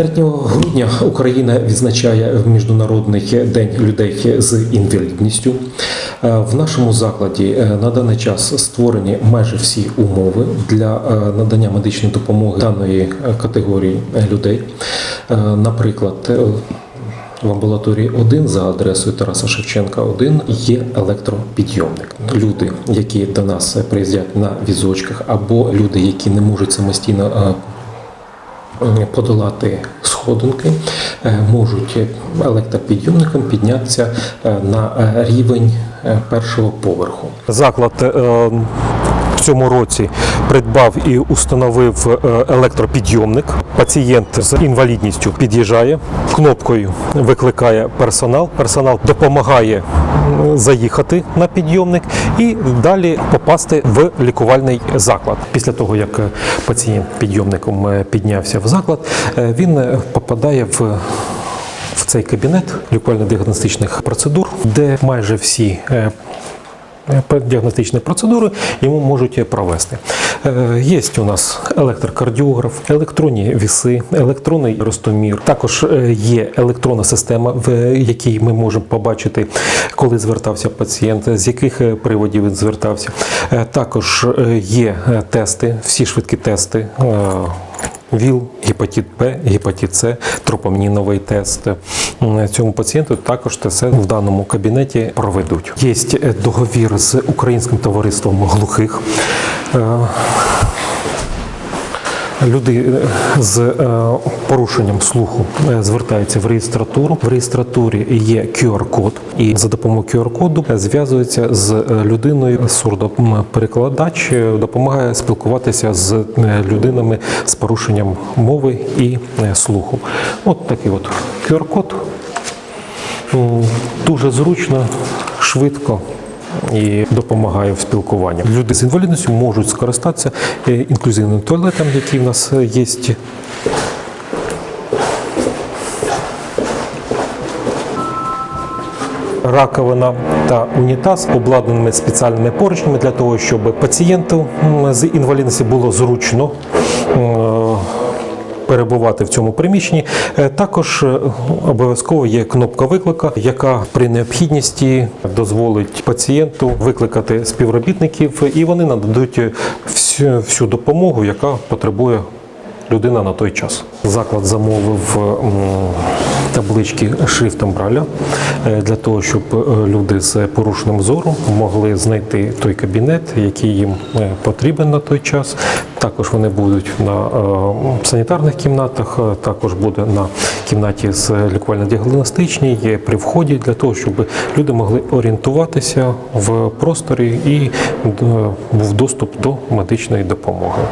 3 грудня Україна відзначає Міжнародний день людей з інвалідністю. Е, В нашому закладі е, на даний час створені майже всі умови для е, надання медичної допомоги даної категорії людей. Наприклад, в амбулаторії 1 за адресою Тараса Шевченка 1 є електропідйомник. Люди, які до нас приїздять на візочках, або люди, які не можуть самостійно подолати сходинки, е, можуть електропідйомником піднятися е, на е, рівень е, першого поверху. Заклад е, цьому році придбав і установив е, електропідйомник. Пацієнт з інвалідністю під'їжджає, кнопкою викликає персонал. Персонал допомагає заїхати на підйомник і далі попасти в лікувальний заклад. Після того, як е, пацієнт підйомником е, піднявся в заклад, він попадає в в цей кабінет лікувально-діагностичних процедур, де майже всі е, е, діагностичні процедури йому можуть провести. Е, Є у нас електрокардіограф, електронні віси, електронний ростомір. Також е, є електронна система, в якій ми можемо побачити, коли звертався пацієнт, з яких е, приводів він звертався. Також є тести, всі швидкі тести. Е, ВІЛ, гепатит П, гепатит С, тропомніновий тест. Цьому пацієнту також те все в даному кабінеті проведуть. Є е, договір з Українським товариством глухих. Люди е, з е, порушенням слуху е, звертаються в реєстратуру. В реєстратурі є QR-код, і за допомогою QR-коду зв'язується з людиною сурдоперекладач, допомагає спілкуватися з людинами з порушенням мови і слуху. От такий от QR-код. Дуже зручно, швидко. І допомагає в спілкуванні. Люди з інвалідністю можуть скористатися е, інклюзивним туалетом, який в нас е, є. Раковина та унітаз обладнаними спеціальними поручнями для того, щоб пацієнту з інвалідністю було зручно перебувати в цьому приміщенні. Е, Також е, обов'язково є кнопка виклика, яка при необхідності дозволить пацієнту викликати співробітників, і вони нададуть всю, всю допомогу, яка потребує людина на той час. Заклад замовив таблички шрифтом Браля е, для того, щоб е, люди з порушеним зором могли знайти той кабінет, який їм е, потрібен на той час. Також вони будуть на санітарних кімнатах, також буде на кімнаті з лікувально-діагностичній при вході для того, щоб люди могли орієнтуватися в просторі і був доступ до медичної допомоги.